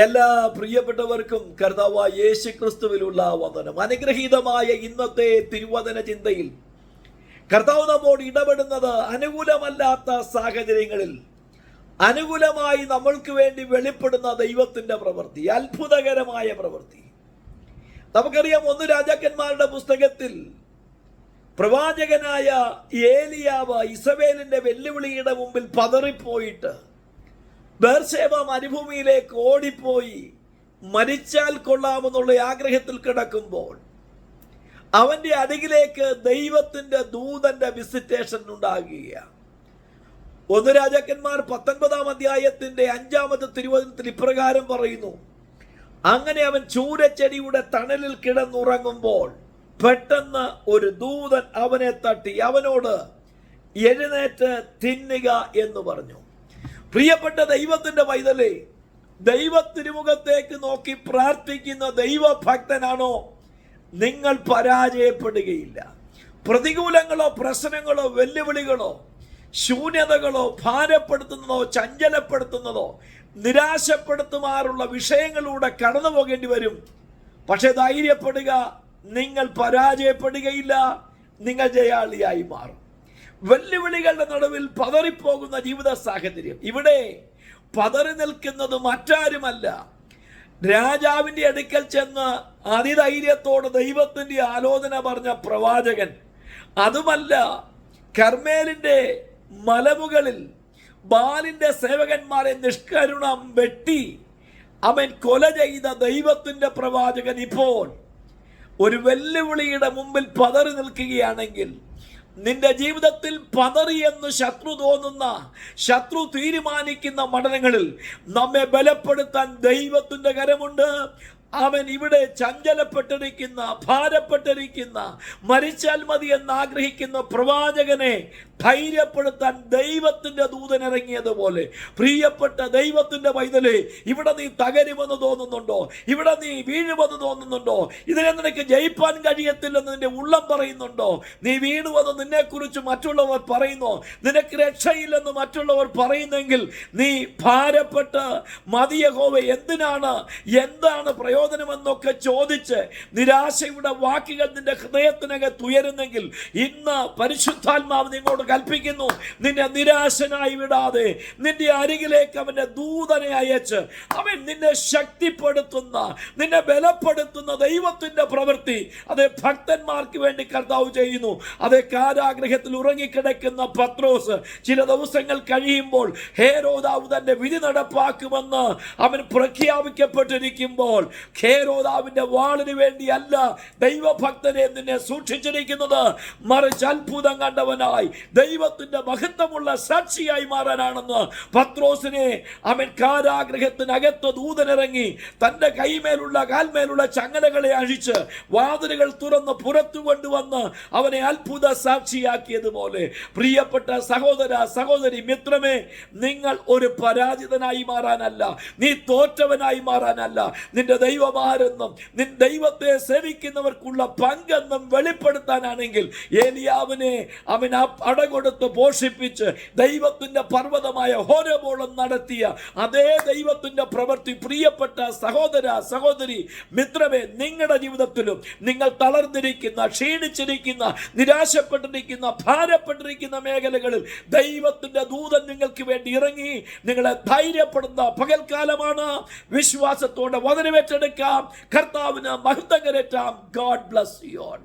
എല്ലാ പ്രിയപ്പെട്ടവർക്കും കർത്താവ് യേശു ക്രിസ്തുവിലുള്ള വന്ദനം. അനുഗ്രഹീതമായ ഇന്നത്തെ തിരുവചന ചിന്തയിൽ കർത്താവ് നമ്മോട് ഇടപെടുന്നത് അനുകൂലമല്ലാത്ത സാഹചര്യങ്ങളിൽ അനുകൂലമായി നമ്മൾക്ക് വേണ്ടി വെളിപ്പെടുന്ന ദൈവത്തിന്റെ പ്രവൃത്തി അത്ഭുതകരമായ പ്രവൃത്തി. നമുക്കറിയാം ഒന്ന് രാജാക്കന്മാരുടെ പുസ്തകത്തിൽ പ്രവാചകനായ ഏലിയാവ് ഇസബേലിന്റെ വെല്ലുവിളിയുടെ മുമ്പിൽ പതറിപ്പോയിട്ട് ബേർഷേബ മരുഭൂമിയിലേക്ക് ഓടിപ്പോയി. മരിച്ചാൽ കൊള്ളാമെന്നുള്ള ആഗ്രഹത്തിൽ കിടക്കുമ്പോൾ അവന്റെ അടികിലേക്ക് ദൈവത്തിന്റെ ദൂതന്റെ വിസിറ്റേഷൻ ഉണ്ടാകുകയാണ്. ഒന്ന് രാജാക്കന്മാർ പത്തൊൻപതാം അധ്യായത്തിന്റെ അഞ്ചാമത്തെ തിരുവചനത്തിൽ ഇപ്രകാരം പറയുന്നു അങ്ങനെ അവൻ ചൂരച്ചെടിയുടെ തണലിൽ കിടന്നുറങ്ങുമ്പോൾ പെട്ടെന്ന് ഒരു ദൂതൻ അവനെ തട്ടി അവനോട് എഴുന്നേറ്റ് തിന്നുക എന്ന് പറഞ്ഞു. പ്രിയപ്പെട്ട ദൈവത്തിന്റെ പൈതലേ ദൈവ തിരുമുഖത്തേക്ക് നോക്കി പ്രാർത്ഥിക്കുന്ന ദൈവഭക്തനാണോ? നിങ്ങൾ പരാജയപ്പെടുകയില്ല. പ്രതികൂലങ്ങളോ പ്രശ്നങ്ങളോ വെല്ലുവിളികളോ ശൂന്യതകളോ ഭാരപ്പെടുത്തുന്നതോ ചഞ്ചലപ്പെടുത്തുന്നതോ നിരാശപ്പെടുത്തുമാറുള്ള വിഷയങ്ങളിലൂടെ കടന്നു പോകേണ്ടി വരും. പക്ഷെ ധൈര്യപ്പെടുക നിങ്ങൾ പരാജയപ്പെടുകയില്ല നിങ്ങൾ ജയാളിയായി മാറും. വെല്ലുവിളികളുടെ നടുവിൽ പതറിപ്പോകുന്ന ജീവിത സാഹചര്യം. ഇവിടെ പതറി നിൽക്കുന്നത് മറ്റാരുമല്ല. രാജാവിന്റെ അടുക്കൽ ചെന്ന് അതിധൈര്യത്തോട് ദൈവത്തിന്റെ ആലോചന പറഞ്ഞ പ്രവാചകൻ. അതുമല്ല കർമേലിന്റെ മലമുകളിൽ ബാലിന്റെ സേവകന്മാരെ നിഷ്കരുണം വെട്ടി അവൻ കൊല ചെയ്ത ദൈവത്തിന്റെ പ്രവാചകൻ ഇപ്പോൾ ഒരു വെല്ലുവിളിയുടെ മുമ്പിൽ പതറി നിൽക്കുകയാണെങ്കിൽ നിന്റെ ജീവിതത്തിൽ പതറി എന്ന് ശത്രു തോന്നുന്ന ശത്രു തീരുമാനിക്കുന്ന മണ്ഡലങ്ങളിൽ നമ്മെ ബലപ്പെടുത്താൻ ദൈവത്തിന്റെ കരമുണ്ട്. അവൻ ഇവിടെ ചഞ്ചലപ്പെട്ടിരിക്കുന്ന ഭാരപ്പെട്ടിരിക്കുന്ന മരിച്ചാൽ മതി എന്ന് ആഗ്രഹിക്കുന്ന പ്രവാചകനെ ധൈര്യപ്പെടുത്താൻ ദൈവത്തിന്റെ ദൂതൻ ഇറങ്ങിയതുപോലെ പ്രിയപ്പെട്ട ദൈവത്തിന്റെ പൈതലേ ഇവിടെ നീ തകരുമെന്ന് തോന്നുന്നുണ്ടോ? ഇവിടെ നീ വീഴുമെന്ന് തോന്നുന്നുണ്ടോ? ഇതിനെ നിനക്ക് ജയിപ്പാൻ കഴിയത്തില്ലെന്ന് നിന്റെ ഉള്ളം പറയുന്നുണ്ടോ? നീ വീണുവെന്ന് നിന്നെക്കുറിച്ച് മറ്റുള്ളവർ പറയുന്നു. നിനക്ക് രക്ഷയില്ലെന്ന് മറ്റുള്ളവർ പറയുന്നെങ്കിൽ നീ ഭാരപ്പെട്ട് മതിയഹോവ എന്തിനാണ്? എന്താണ് പ്രയോജനമെന്നൊക്കെ ചോദിച്ച് നിരാശയുടെ വാക്കുകൾ നിന്റെ ഹൃദയത്തിനകത്ത് ഉയരുന്നെങ്കിൽ ഇന്ന് പരിശുദ്ധാത്മാവ് നിങ്ങളോട് കൽപ്പിക്കുന്നു. നിന്നെ നിരാശനായി വിടാതെ നിന്റെ അരികിലേക്ക് അവന്റെ ദൂതനെ അയച്ച് അവൻ നിന്നെ ശക്തിപ്പെടുത്തുന്ന നിന്നെ ബലപ്പെടുത്തുന്ന ദൈവത്തിന്റെ പ്രവൃത്തി അത് ഭക്തന്മാർക്ക് വേണ്ടി കർത്താവ് ചെയ്യുന്നു. അത് കാരാഗ്രഹത്തിൽ ഉറങ്ങിക്കിടക്കുന്ന പത്രോസ് ചില ദിവസങ്ങൾ കഴിയുമ്പോൾ ഹേരോദാവ് തന്റെ വിധി നടപ്പാക്കുമെന്ന് അവൻ പ്രഖ്യാപിക്കപ്പെട്ടിരിക്കുമ്പോൾ ഹേരോദാവിന്റെ വാളിന് വേണ്ടിയല്ല ദൈവഭക്തനെ നിന്നെ സൂക്ഷിച്ചിരിക്കുന്നത്. മറിച്ച് അത്ഭുതം കണ്ടവനായി ദൈവത്തിന്റെ മഹത്വമുള്ള സാക്ഷിയായി മാറാനാണെന്ന് പത്രോസിനെ അവൻ കാരാഗ്രഹത്തിനകത്ത് ദൂതനിറങ്ങി തന്റെ കൈമേലുള്ള കാൽമേലുള്ള ചങ്ങലകളെ അഴിച്ച് വാതിലുകൾ തുറന്ന് പുറത്തു കൊണ്ടുവന്ന് അവനെ അത്ഭുത സാക്ഷിയാക്കിയതുപോലെ. പ്രിയപ്പെട്ട സഹോദര സഹോദരി മിത്രമേ നിങ്ങൾ ഒരു പരാജിതനായി മാറാനല്ല. നീ തോറ്റവനായി മാറാനല്ല. നിന്റെ ദൈവമാരെന്നും നിൻ ദൈവത്തെ സേവിക്കുന്നവർക്കുള്ള പങ്കെന്നും വെളിപ്പെടുത്താനാണെങ്കിൽ ഏലിയാവിനെ അവൻ ആ അടകൊടുത്ത് പോഷിപ്പിച്ച് ദൈവത്തിന്റെ പർവതമായ ഹോരബോളം നടത്തിയ അതേ ദൈവത്തിന്റെ പ്രവൃത്തി പ്രിയപ്പെട്ട സഹോദര സഹോദരി മിത്രമേ നിങ്ങളുടെ ജീവിതത്തിലും നിങ്ങൾ തളർന്നിരിക്കുന്ന ക്ഷീണിച്ചിരിക്കുന്ന നിരാശപ്പെട്ടിരിക്കുന്ന ഭാരപ്പെട്ടിരിക്കുന്ന മേഖലകളിൽ ദൈവത്തിന്റെ ദൂതൻ നിങ്ങൾക്ക് വേണ്ടി ഇറങ്ങി നിങ്ങളെ ധൈര്യപ്പെടുന്ന പകൽക്കാലമാണ്. വിശ്വാസത്തോടെ വചനമേറ്റെടുക്കാം. കർത്താവിന് മഹത്വകരേറ്റാം ഗോഡ് ബ്ലസ് യു ഓൾ